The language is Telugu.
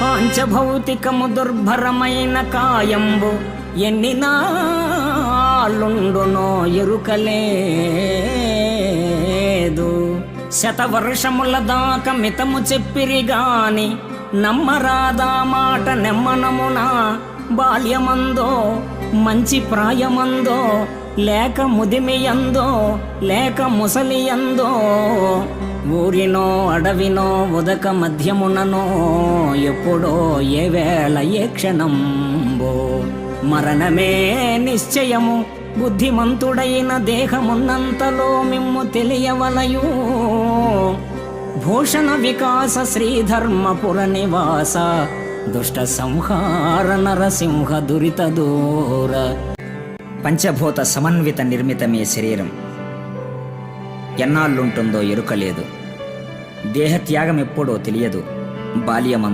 పాంచభౌతికము దుర్భరమైన కాయంబు ఎన్నినాళ్ళుండునో ఎరుకలేదు. శతవర్షముల దాక మితము చెప్పిరిగాని నమ్మరాదా మాట నెమ్మనమునా బాల్యమందో మంచి ప్రాయమందో లేక ముదిమియందో లేక ముసలియందో ఊరినో అడవినో ఉదక మధ్యముననో ఎప్పుడో ఏ వేళ ఏ క్షణంబో. మరణమే నిశ్చయము బుద్ధిమంతుడైన దేహమున్నంతలో మిమ్ము తెలియవలయు. భూషణ వికాస శ్రీధర్మపుర నివాస దుష్ట సంహార నరసింహ దురిత దూర. పంచభూత సమన్విత నిర్మితమే శరీరం. ఎన్నాళ్ళుంటుందో ఎరుకలేదు దేహత్యాగం ఎప్పుడో తెలియదు. బాల్యమం